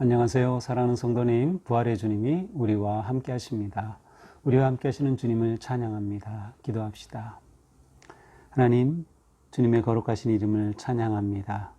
안녕하세요. 사랑하는 성도님, 부활의 주님이 우리와 함께 하십니다. 우리와 함께 하시는 주님을 찬양합니다. 기도합시다. 하나님, 주님의 거룩하신 이름을 찬양합니다.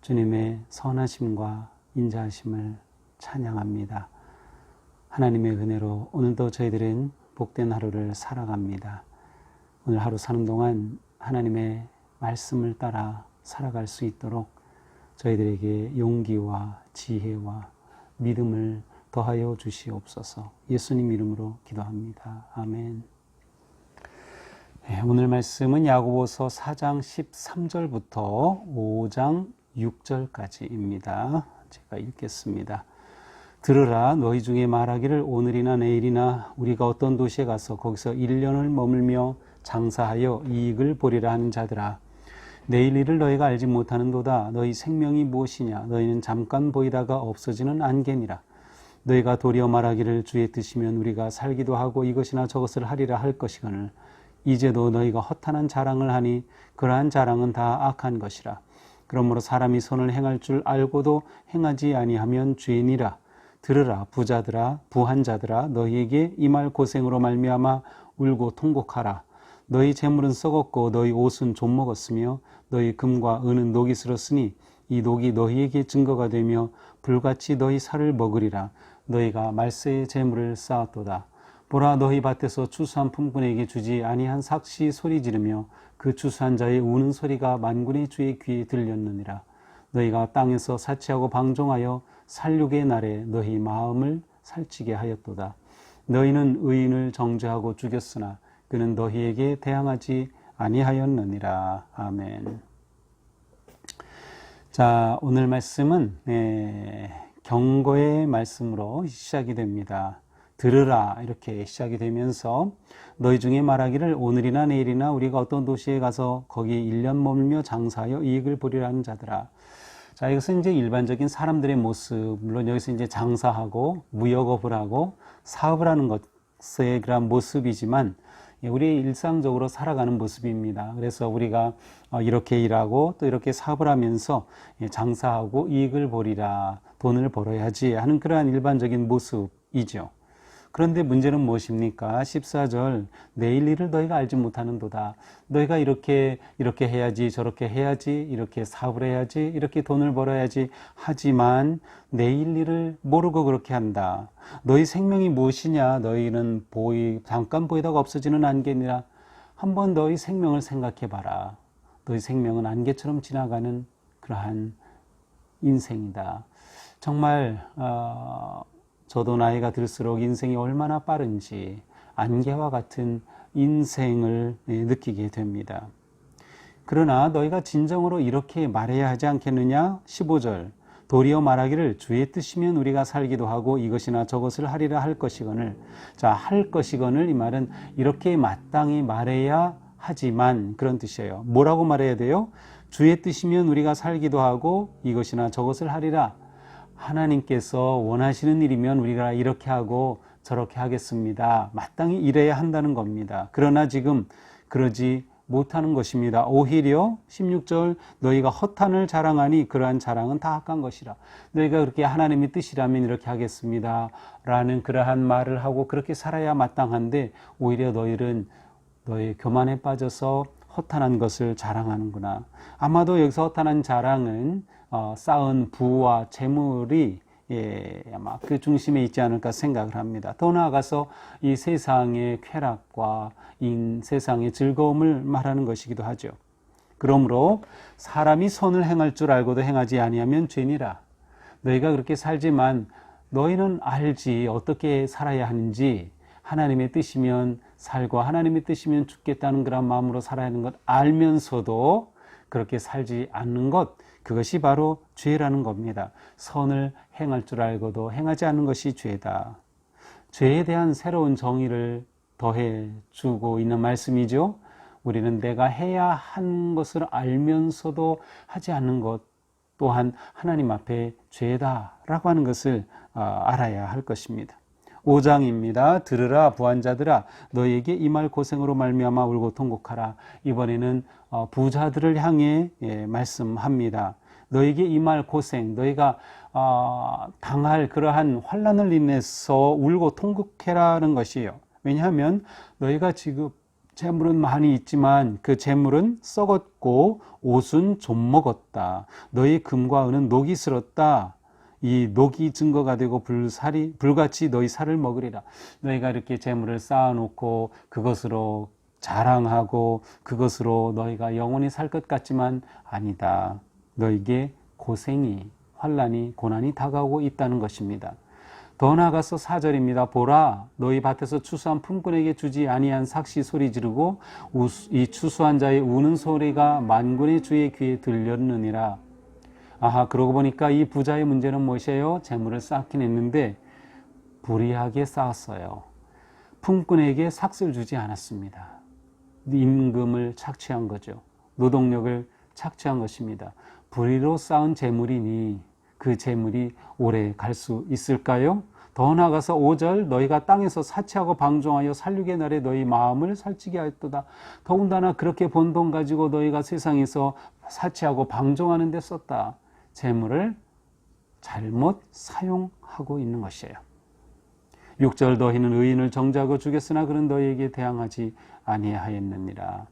주님의 선하심과 인자하심을 찬양합니다. 하나님의 은혜로 오늘도 저희들은 복된 하루를 살아갑니다. 오늘 하루 사는 동안 하나님의 말씀을 따라 살아갈 수 있도록 저희들에게 용기와 지혜와 믿음을 더하여 주시옵소서. 예수님 이름으로 기도합니다. 아멘. 네, 오늘 말씀은 야고보서 4장 13절부터 5장 6절까지입니다. 제가 읽겠습니다. 들으라 너희 중에 말하기를 오늘이나 내일이나 우리가 어떤 도시에 가서 거기서 1년을 머물며 장사하여 이익을 보리라 하는 자들아 내일 일을 너희가 알지 못하는도다. 너희 생명이 무엇이냐? 너희는 잠깐 보이다가 없어지는 안개니라. 너희가 도리어 말하기를 주의 뜻이면 우리가 살기도 하고 이것이나 저것을 하리라 할 것이거늘 이제도 너희가 허탄한 자랑을 하니 그러한 자랑은 다 악한 것이라. 그러므로 사람이 선을 행할 줄 알고도 행하지 아니하면 죄니라. 들으라 부자들아 부한 자들아 너희에게 이 말 고생으로 말미암아 울고 통곡하라 너희 재물은 썩었고 너희 옷은 좀 먹었으며 너희 금과 은은 녹이 슬었으니 이 녹이 너희에게 증거가 되며 불같이 너희 살을 먹으리라. 너희가 말세의 재물을 쌓았도다. 보라 너희 밭에서 추수한 품꾼에게 주지 아니한 삭시 소리 지르며 그 추수한 자의 우는 소리가 만군의 주의 귀에 들렸느니라. 너희가 땅에서 사치하고 방종하여 살육의 날에 너희 마음을 살찌게 하였도다. 너희는 의인을 정죄하고 죽였으나 그는 너희에게 대항하지 아니하였느니라. 아멘. 자, 오늘 말씀은 네, 경고의 말씀으로 시작이 됩니다. 들으라 이렇게 시작이 되면서 너희 중에 말하기를 오늘이나 내일이나 우리가 어떤 도시에 가서 거기 1년 머물며 장사하여 이익을 보리라는 자들아. 자, 이것은 이제 일반적인 사람들의 모습, 물론 여기서 이제 장사하고 무역업을 하고 사업을 하는 것의 그런 모습이지만 예, 우리 일상적으로 살아가는 모습입니다. 그래서 우리가 어, 이렇게 일하고 또 이렇게 사업을 하면서 예, 장사하고 이익을 보리라 돈을 벌어야지 하는 그러한 일반적인 모습이죠. 그런데 문제는 무엇입니까? 14절 내일 일을 너희가 알지 못하는도다. 너희가 이렇게 이렇게 해야지 저렇게 해야지 이렇게 사업을 해야지 이렇게 돈을 벌어야지 하지만 내일 일을 모르고 그렇게 한다. 너희 생명이 무엇이냐? 너희는 보이 잠깐 보이다가 없어지는 안개니라. 한번 너희 생명을 생각해 봐라. 너희 생명은 안개처럼 지나가는 그러한 인생이다. 정말 어, 저도 나이가 들수록 인생이 얼마나 빠른지 안개와 같은 인생을 예, 느끼게 됩니다. 그러나 너희가 진정으로 이렇게 말해야 하지 않겠느냐? 15절. 도리어 말하기를 주의 뜻이면 우리가 살기도 하고 이것이나 저것을 하리라 할 것이거늘. 자, 할 것이거늘 이 말은 이렇게 마땅히 말해야 하지만 그런 뜻이에요. 뭐라고 말해야 돼요? 주의 뜻이면 우리가 살기도 하고 이것이나 저것을 하리라. 하나님께서 원하시는 일이면 우리가 이렇게 하고 저렇게 하겠습니다. 마땅히 이래야 한다는 겁니다. 그러나 지금 그러지 못하는 것입니다. 오히려 16절 너희가 허탄을 자랑하니 그러한 자랑은 다 악한 것이라. 너희가 그렇게 하나님의 뜻이라면 이렇게 하겠습니다. 라는 그러한 말을 하고 그렇게 살아야 마땅한데 오히려 너희는 너희 교만에 빠져서 허탄한 것을 자랑하는구나. 아마도 여기서 허탄한 자랑은 어, 쌓은 부와 재물이 예, 아마 그 중심에 있지 않을까 생각을 합니다. 더 나아가서 이 세상의 쾌락과 인 세상의 즐거움을 말하는 것이기도 하죠. 그러므로 사람이 선을 행할 줄 알고도 행하지 아니하면 죄니라. 너희가 그렇게 살지만 너희는 알지 어떻게 살아야 하는지 하나님의 뜻이면 살고 하나님의 뜻이면 죽겠다는 그런 마음으로 살아야 하는 것 알면서도 그렇게 살지 않는 것 그것이 바로 죄라는 겁니다. 선을 행할 줄 알고도 행하지 않는 것이 죄다. 죄에 대한 새로운 정의를 더해 주고 있는 말씀이죠. 우리는 내가 해야 한 것을 알면서도 하지 않는 것 또한 하나님 앞에 죄다라고 하는 것을 어, 알아야 할 것입니다. 5장입니다. 들으라 부한자들아 너에게 이 말 고생으로 말미암아 울고 통곡하라. 이번에는 어, 부자들을 향해 예, 말씀합니다. 너에게 임할 고생, 너희가 어, 당할 그러한 환란을 인해서 울고 통곡해라는 것이에요. 왜냐하면 너희가 지금 재물은 많이 있지만 그 재물은 썩었고 옷은 좀 먹었다. 너희 금과 은은 녹이 슬었다. 이 녹이 증거가 되고 불살이 불같이 너희 살을 먹으리라. 너희가 이렇게 재물을 쌓아놓고 그것으로 자랑하고 그것으로 너희가 영원히 살 것 같지만 아니다. 너에게 고생이 환란이 고난이 다가오고 있다는 것입니다. 더 나아가서 사절입니다. 보라 너희 밭에서 추수한 품꾼에게 주지 아니한 삭시 소리 지르고 이 추수한 자의 우는 소리가 만군의 주의 귀에 들렸느니라. 아하 그러고 보니까 이 부자의 문제는 무엇이에요? 재물을 쌓긴 했는데 불이하게 쌓았어요. 품꾼에게 삭슬 주지 않았습니다. 임금을 착취한 거죠. 노동력을 착취한 것입니다. 불의로 쌓은 재물이니 그 재물이 오래 갈 수 있을까요? 더 나아가서 5절 너희가 땅에서 사치하고 방종하여 살육의 날에 너희 마음을 살찌게 하였도다. 더군다나 그렇게 번돈 가지고 너희가 세상에서 사치하고 방종하는 데 썼다. 재물을 잘못 사용하고 있는 것이에요. 6절 너희는 의인을 정죄하고 죽였으나 그는 너희에게 대항하지 아니하였느니라.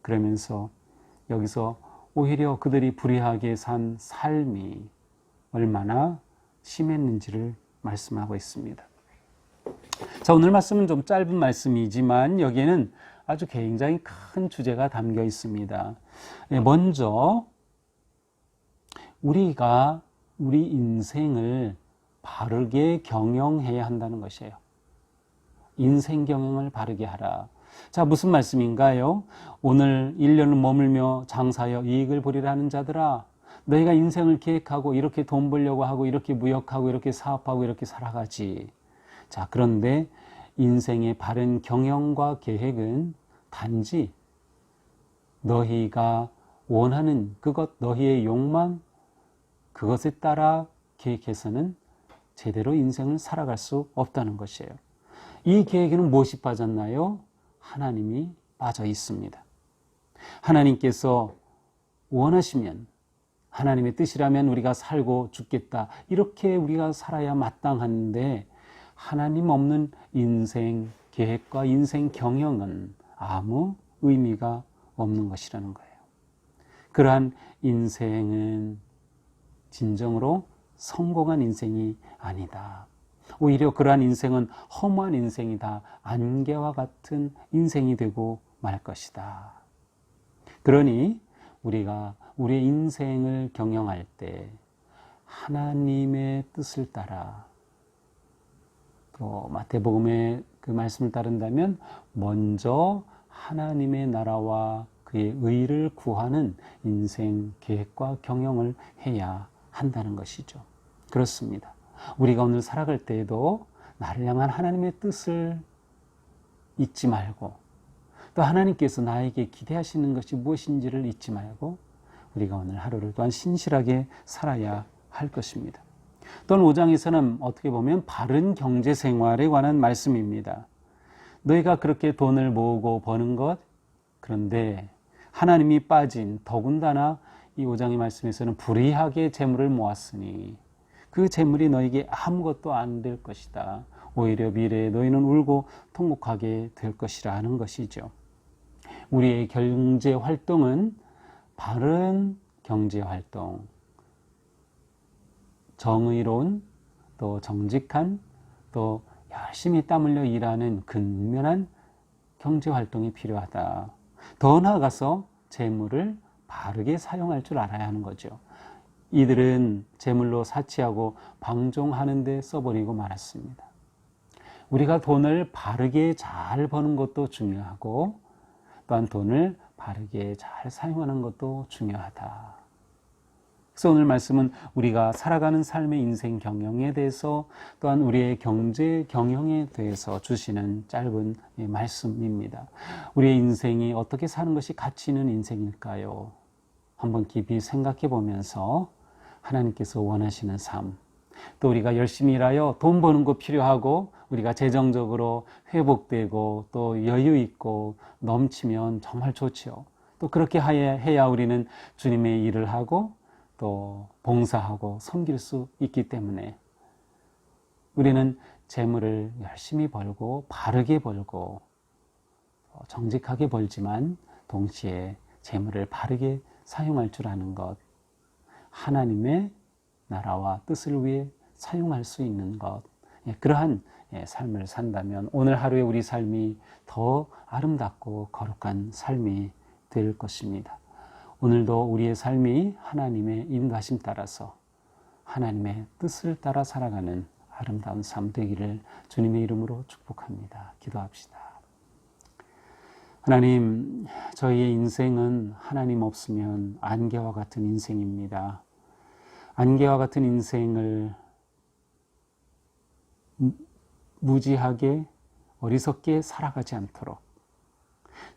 그러면서 여기서 오히려 그들이 불의하게 산 삶이 얼마나 심했는지를 말씀하고 있습니다. 자, 오늘 말씀은 좀 짧은 말씀이지만 여기에는 아주 굉장히 큰 주제가 담겨 있습니다. 예, 먼저 우리가 우리 인생을 바르게 경영해야 한다는 것이에요. 인생 경영을 바르게 하라. 자, 무슨 말씀인가요? 오늘 1년을 머물며 장사하여 이익을 보리라는 자들아, 너희가 인생을 계획하고 이렇게 돈 벌려고 하고 이렇게 무역하고 이렇게 사업하고 이렇게 살아가지. 자, 그런데 인생의 바른 경영과 계획은 단지 너희가 원하는 그것, 너희의 욕망, 그것에 따라 계획해서는 제대로 인생을 살아갈 수 없다는 것이에요. 이 계획에는 무엇이 빠졌나요? 하나님이 빠져 있습니다. 하나님께서 원하시면 하나님의 뜻이라면 우리가 살고 죽겠다. 이렇게 우리가 살아야 마땅한데 하나님 없는 인생 계획과 인생 경영은 아무 의미가 없는 것이라는 거예요. 그러한 인생은 진정으로 성공한 인생이 아니다. 오히려 그러한 인생은 허무한 인생이다. 안개와 같은 인생이 되고 말 것이다. 그러니 우리가 우리의 인생을 경영할 때 하나님의 뜻을 따라 또 마태복음의 그 말씀을 따른다면 먼저 하나님의 나라와 그의 의를 구하는 인생 계획과 경영을 해야 한다는 것이죠. 그렇습니다. 우리가 오늘 살아갈 때에도 나를 향한 하나님의 뜻을 잊지 말고 또 하나님께서 나에게 기대하시는 것이 무엇인지를 잊지 말고 우리가 오늘 하루를 또한 신실하게 살아야 할 것입니다. 또는 5장에서는 어떻게 보면 바른 경제 생활에 관한 말씀입니다. 너희가 그렇게 돈을 모으고 버는 것, 그런데 하나님이 빠진 더군다나 이 5장의 말씀에서는 불의하게 재물을 모았으니 그 재물이 너에게 아무것도 안 될 것이다. 오히려 미래에 너희는 울고 통곡하게 될 것이라 하는 것이죠. 우리의 경제 활동은 바른 경제 활동, 정의로운 또 정직한 또 열심히 땀 흘려 일하는 근면한 경제 활동이 필요하다. 더 나아가서 재물을 바르게 사용할 줄 알아야 하는 거죠. 이들은 재물로 사치하고 방종하는 데 써버리고 말았습니다. 우리가 돈을 바르게 잘 버는 것도 중요하고 또한 돈을 바르게 잘 사용하는 것도 중요하다. 그래서 오늘 말씀은 우리가 살아가는 삶의 인생 경영에 대해서 또한 우리의 경제 경영에 대해서 주시는 짧은 말씀입니다. 우리의 인생이 어떻게 사는 것이 가치 있는 인생일까요? 한번 깊이 생각해 보면서 하나님께서 원하시는 삶, 또 우리가 열심히 일하여 돈 버는 거 필요하고 우리가 재정적으로 회복되고 또 여유 있고 넘치면 정말 좋지요. 또 그렇게 해야 우리는 주님의 일을 하고 또 봉사하고 섬길 수 있기 때문에 우리는 재물을 열심히 벌고 바르게 벌고 어, 정직하게 벌지만 동시에 재물을 바르게 사용할 줄 아는 것 하나님의 나라와 뜻을 위해 사용할 수 있는 것 예, 그러한 예, 삶을 산다면 오늘 하루의 우리 삶이 더 아름답고 거룩한 삶이 될 것입니다. 오늘도 우리의 삶이 하나님의 인도하심 따라서 하나님의 뜻을 따라 살아가는 아름다운 삶 되기를 주님의 이름으로 축복합니다. 기도합시다. 하나님, 저희의 인생은 하나님 없으면 안개와 같은 인생입니다. 안개와 같은 인생을 무지하게 어리석게 살아가지 않도록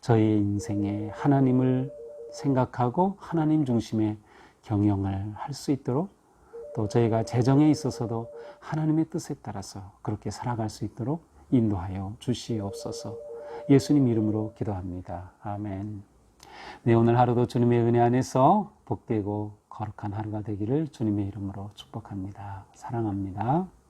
저희의 인생에 하나님을 생각하고 하나님 중심의 경영을 할 수 있도록 또 저희가 재정에 있어서도 하나님의 뜻에 따라서 그렇게 살아갈 수 있도록 인도하여 주시옵소서 예수님 이름으로 기도합니다. 아멘. 네, 오늘 하루도 주님의 은혜 안에서 복되고 거룩한 하루가 되기를 주님의 이름으로 축복합니다. 사랑합니다.